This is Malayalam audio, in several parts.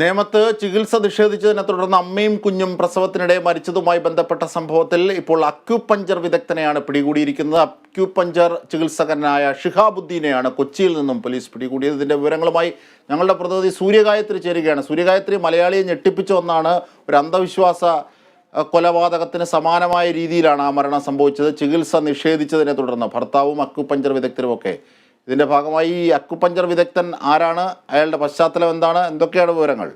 നേമത്ത് ചികിത്സ നിഷേധിച്ചതിനെ തുടർന്ന് അമ്മയും കുഞ്ഞും പ്രസവത്തിനിടെ മരിച്ചതുമായി ബന്ധപ്പെട്ട സംഭവത്തിൽ ഇപ്പോൾ അക്യുപഞ്ചർ വിദഗ്ധനെയാണ് പിടികൂടിയിരിക്കുന്നത്. അക്യുപഞ്ചർ ചികിത്സകനായ ഷിഹാബുദ്ദീനെയാണ് കൊച്ചിയിൽ നിന്നും പോലീസ് പിടികൂടിയത്. ഇതിന്റെ വിവരങ്ങളുമായി ഞങ്ങളുടെ പ്രതിനിധി സൂര്യഗായത്രി ചേരുകയാണ്. സൂര്യഗായത്രി മലയാളിയെ ഞെട്ടിപ്പിച്ച ഒന്നാണ് ഒരു അന്ധവിശ്വാസ കൊലപാതകത്തിന് സമാനമായ രീതിയിലാണ് ആ മരണം സംഭവിച്ചത്. ചികിത്സ നിഷേധിച്ചതിനെ തുടർന്ന് ഭർത്താവും അക്യുപഞ്ചർ വിദഗ്ധരും ഇതിന്റെ ഭാഗമായി ഈ അക്കുപഞ്ചർ വിദഗ്ധൻ ആരാണ്? അയാളുടെ പശ്ചാത്തലം എന്താണ്? എന്തൊക്കെയാണ് വിവരങ്ങൾ?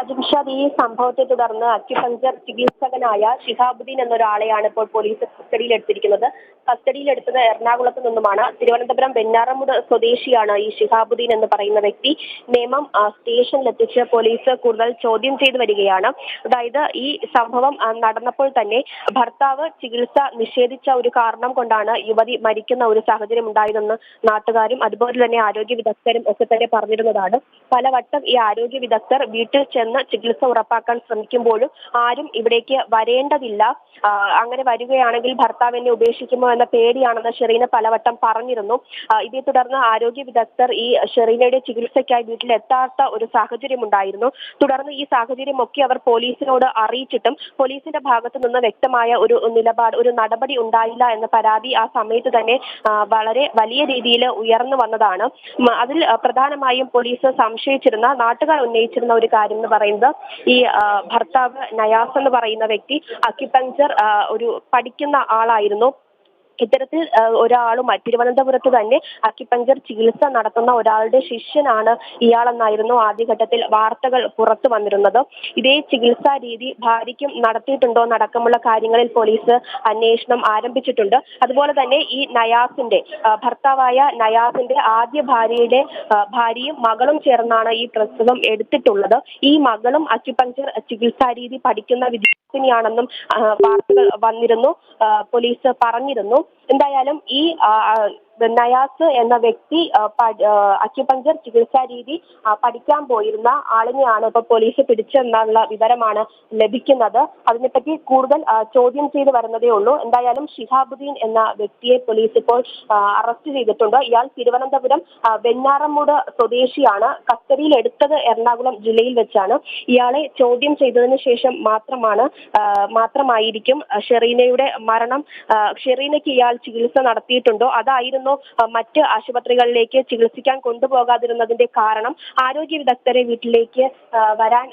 അജിംഷാദ് ഈ സംഭവത്തെ തുടർന്ന് അക്യുപഞ്ചർ ചികിത്സകനായ ഷിഹാബുദ്ദീൻ എന്നൊരാളെയാണ് ഇപ്പോൾ പോലീസ് കസ്റ്റഡിയിൽ എടുത്തിരിക്കുന്നത് കസ്റ്റഡിയിൽ എടുത്തത് എറണാകുളത്ത് നിന്നുമാണ്. തിരുവനന്തപുരം വെഞ്ഞാറമൂട് സ്വദേശിയാണ് ഈ ഷിഹാബുദ്ദീൻ എന്ന് പറയുന്ന വ്യക്തി. നിയമം സ്റ്റേഷനിലെത്തിച്ച് പോലീസ് കൂടുതൽ ചോദ്യം ചെയ്തു വരികയാണ്. അതായത് ഈ സംഭവം നടന്നപ്പോൾ തന്നെ ഭർത്താവ് ചികിത്സ നിഷേധിച്ച ഒരു കാരണം കൊണ്ടാണ് യുവതി മരിക്കുന്ന ഒരു സാഹചര്യം ഉണ്ടായതെന്ന് നാട്ടുകാരും അതുപോലെ തന്നെ ആരോഗ്യ വിദഗ്ധരും ഒക്കെ തന്നെ പറഞ്ഞിരുന്നതാണ്. പലവട്ടം ഈ ആരോഗ്യ വിദഗ്ധർ വീട്ടിൽ ചെന്ന് ചികിത്സ ഉറപ്പാക്കാൻ ശ്രമിക്കുമ്പോഴും ആരും ഇവിടേക്ക് വരേണ്ടതില്ല. അങ്ങനെ വരികയാണെങ്കിൽ ഭർത്താവ് എന്നെ ഉപേക്ഷിക്കുമോ എന്ന പേടിയാണെന്ന് ഷെറീന പലവട്ടം പറഞ്ഞിരുന്നു. ഇതേ തുടർന്ന് ആരോഗ്യ വിദഗ്ധർ ഈ ഷെറീനയുടെ ചികിത്സയ്ക്കായി വീട്ടിൽ എത്താത്ത ഒരു സാഹചര്യം ഉണ്ടായിരുന്നു. തുടർന്ന് ഈ സാഹചര്യം ഒക്കെ അവർ പോലീസിനോട് അറിയിച്ചിട്ടും പോലീസിന്റെ ഭാഗത്തു നിന്ന് വ്യക്തമായ ഒരു നിലപാട് ഒരു നടപടി ഉണ്ടായില്ല എന്ന പരാതി ആ സമയത്ത് തന്നെ വളരെ വലിയ രീതിയിൽ ഉയർന്നു വന്നതാണ്. അതിൽ പ്രധാനമായും പോലീസ് സംശയിച്ചിരുന്ന നാട്ടുകാർ ഉന്നയിച്ചിരുന്ന ഒരു കാര്യം എന്ന് പറയുന്നത് ഈ ഭർത്താവ് നയാസ് എന്ന് പറയുന്ന വ്യക്തി അക്യുപഞ്ചർ ഒരു പഠിക്കുന്ന ആളായിരുന്നു. ഇത്തരത്തിൽ ഒരാളും തിരുവനന്തപുരത്ത് തന്നെ അക്കിപ്പഞ്ചർ ചികിത്സ നടത്തുന്ന ഒരാളുടെ ശിഷ്യനാണ് ഇയാളെന്നായിരുന്നു ആദ്യഘട്ടത്തിൽ വാർത്തകൾ പുറത്തു വന്നിരുന്നത്. ഇതേ ചികിത്സാ രീതി ഭാര്യയ്ക്കും നടത്തിയിട്ടുണ്ടോ എന്നടക്കമുള്ള കാര്യങ്ങളിൽ പോലീസ് അന്വേഷണം ആരംഭിച്ചിട്ടുണ്ട്. അതുപോലെ തന്നെ ഈ നയാസിന്റെ ഭർത്താവായ നയാസിന്റെ ആദ്യ ഭാര്യയുടെ ഭാര്യയും മകളും ചേർന്നാണ് ഈ പ്രസവം എടുത്തിട്ടുള്ളത്. ഈ മകളും അക്യുപഞ്ചർ ചികിത്സാ രീതി പഠിക്കുന്ന വിദ്യാർത്ഥിനിയാണെന്നും വാർത്തകൾ വന്നിരുന്നു പോലീസ് പറഞ്ഞിരുന്നു. എന്തായാലും ഈ നയാസ് എന്ന വ്യക്തി അക്യുപഞ്ചർ ചികിത്സാ രീതി പഠിക്കാൻ പോയിരുന്ന ആളിനെയാണ് ഇപ്പൊ പോലീസ് പിടിച്ചെന്നുള്ള വിവരമാണ് ലഭിക്കുന്നത്. അതിനെപ്പറ്റി കൂടുതൽ ചോദ്യം ചെയ്ത് വരുന്നതേ ഉള്ളൂ. എന്തായാലും ഷിഹാബുദ്ദീൻ എന്ന വ്യക്തിയെ പോലീസ് ഇപ്പോൾ അറസ്റ്റ് ചെയ്തിട്ടുണ്ട്. ഇയാൾ തിരുവനന്തപുരം വെഞ്ഞാറമ്മൂട് സ്വദേശിയാണ്. കസ്റ്റഡിയിൽ എടുത്തത് എറണാകുളം ജില്ലയിൽ വെച്ചാണ്. ഇയാളെ ചോദ്യം ചെയ്തതിനു ശേഷം മാത്രമാണ് മാത്രമായിരിക്കും ഷെറീനയുടെ മരണം. ഷെറീനയ്ക്ക് ഇയാൾ ചികിത്സ നടത്തിയിട്ടുണ്ടോ? അതായിരുന്നു ആ, മറ്റ് ആശുപത്രികളിലേക്ക് ചികിത്സിക്കാൻ കൊണ്ടുപോകാതിരുന്നതിന്റെ കാരണം ആരോഗ്യ വിദഗ്ധരെ വീട്ടിലേക്ക് വരാൻ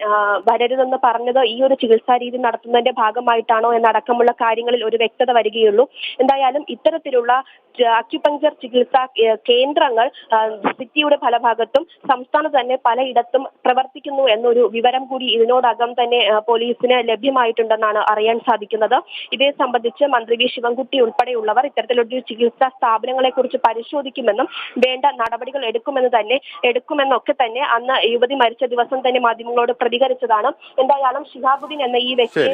വരരുതെന്ന് പറഞ്ഞത് ഈ ഒരു ചികിത്സാ രീതി നടത്തുന്നതിന്റെ ഭാഗമായിട്ടാണോ എന്നടക്കമുള്ള കാര്യങ്ങളിൽ ഒരു വ്യക്തത വരികയുള്ളൂ. എന്തായാലും ഇത്തരത്തിലുള്ള അക്യുപങ്ചർ ചികിത്സാ കേന്ദ്രങ്ങൾ സിറ്റിയുടെ പല ഭാഗത്തും സംസ്ഥാനത്ത് തന്നെ പലയിടത്തും പ്രവർത്തിക്കുന്നു എന്നൊരു വിവരം കൂടി ഇതിനോടകം തന്നെ പോലീസിന് ലഭ്യമായിട്ടുണ്ടെന്നാണ് അറിയാൻ സാധിക്കുന്നത്. ഇതേ സംബന്ധിച്ച് മന്ത്രി വി. ശിവൻകുട്ടി ഉൾപ്പെടെയുള്ളവർ ഇത്തരത്തിലൊരു ചികിത്സാ സ്ഥാപനങ്ങളെ കുറിച്ച് പരിശോധിക്കുമെന്നും വേണ്ട നടപടികൾ എടുക്കുമെന്ന് തന്നെ എടുക്കുമെന്നൊക്കെ തന്നെ അന്ന് യുവതി മരിച്ച ദിവസം തന്നെ മാധ്യമങ്ങളോട് പ്രതികരിച്ചതാണ്. എന്തായാലും ഷിഹാബുദ്ദീൻ എന്ന ഈ വ്യക്തിയെ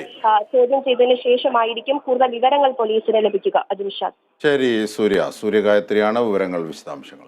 ചോദ്യം ചെയ്തതിന് ശേഷമായിരിക്കും കൂടുതൽ വിവരങ്ങൾ പോലീസിന് ലഭിക്കുക. അജിംഷാദ് ശരി സൂര്യ. സൂര്യഗായത്രിയാണ് വിവരങ്ങൾ വിശദാംശങ്ങൾ.